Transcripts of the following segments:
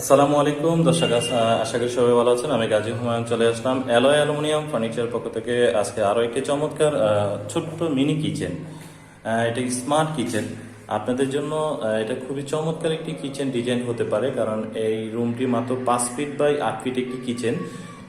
আসসালামু আলাইকুম, দর্শক আশা করি সবাই ভালো আছেন। আমি গাজী হুমায়ুন চলে আসলাম। অ্যালয় অ্যালুমিনিয়াম ফার্নিচার পক্ষ থেকে আজকে আরও একটি চমৎকার ছোট্ট মিনি কিচেন। এটা স্মার্ট কিচেন। আপনাদের জন্য এটা খুবই চমৎকার একটি কিচেন ডিজাইন হতে পারে, কারণ এই রুমটি মাত্র পাঁচ ফিট বাই আট ফিট একটি কিচেন।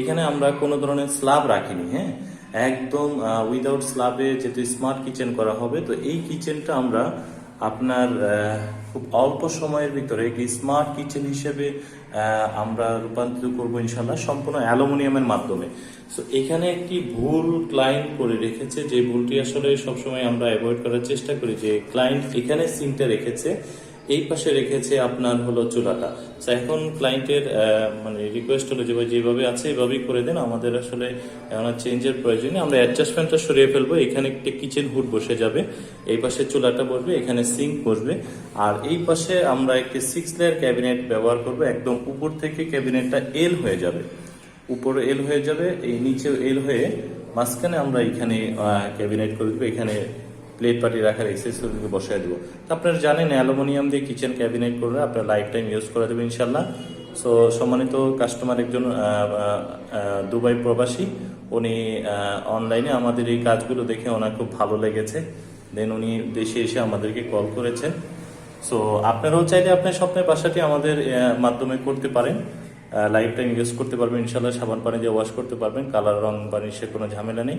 এখানে আমরা কোনো ধরনের স্ল্যাব রাখিনি হ্যাঁ? একদম উইদাউট স্ল্যাবে যেহেতু স্মার্ট কিচেন করা হবে, তো এই কিচেনটা আমরা আপনার খুব অল্প সময়ের ভিতরে একটি স্মার্ট কিচেন হিসেবে আমরা রূপান্তরিত করব ইনশাল্লাহ সম্পূর্ণ অ্যালুমিনিয়ামের মাধ্যমে। সো এখানে একটি ভুল ক্লায়েন্ট করে রেখেছে, যে ভুলটি আসলে সবসময় আমরা অ্যাভয়েড করার চেষ্টা করি, যে ক্লায়েন্ট এখানে সিমটা রেখেছে। এই পাশে রেখেছে আপনার হলো চুলাটা। এখন ক্লায়েন্টের মানে রিকোয়েস্ট হলো যে যেভাবে আছে, এভাবেই করে দেন। আমাদের আসলে চেঞ্জের প্রয়োজনে আমরা অ্যাডজাস্টমেন্টটা সরিয়ে ফেলব। এখানে একটি কিচেন হুড বসে যাবে। এই পাশে চুলাটা বসবে, এখানে সিঙ্ক বসবে। আর এই পাশে আমরা একটি সিক্স লেয়ার ক্যাবিনেট ব্যবহার করব। একদম উপর থেকে ক্যাবিনেটটা এল হয়ে যাবে। উপরে এল হয়ে যাবে, এই নিচেও এল হয়ে মাঝখানে আমরা এখানে ক্যাবিনেট করে দেবো। এখানে প্লেট পাটি রাখার এক্সেসরিজ বসায় দেবো। তো আপনারা জানেন, অ্যালুমিনিয়াম দিয়ে কিচেন ক্যাবিনেট করলে আপনার লাইফ টাইম ইউজ করে দেবেন ইনশাল্লাহ সো সম্মানিত কাস্টমার একজন দুবাই প্রবাসী, উনি অনলাইনে আমাদের এই কাজগুলো দেখে ওনার খুব ভালো লেগেছে। দেন উনি দেশে এসে আমাদেরকে কল করেছেন। সো আপনারাও চাইলে আপনার স্বপ্নের বাসাটি আমাদের মাধ্যমে করতে পারেন। লাইফ টাইম ইউজ করতে পারবেন ইনশাল্লাহ সাবান পানি দিয়ে ওয়াশ করতে পারবেন। কালার, রং বানিশের কোনো ঝামেলা নেই।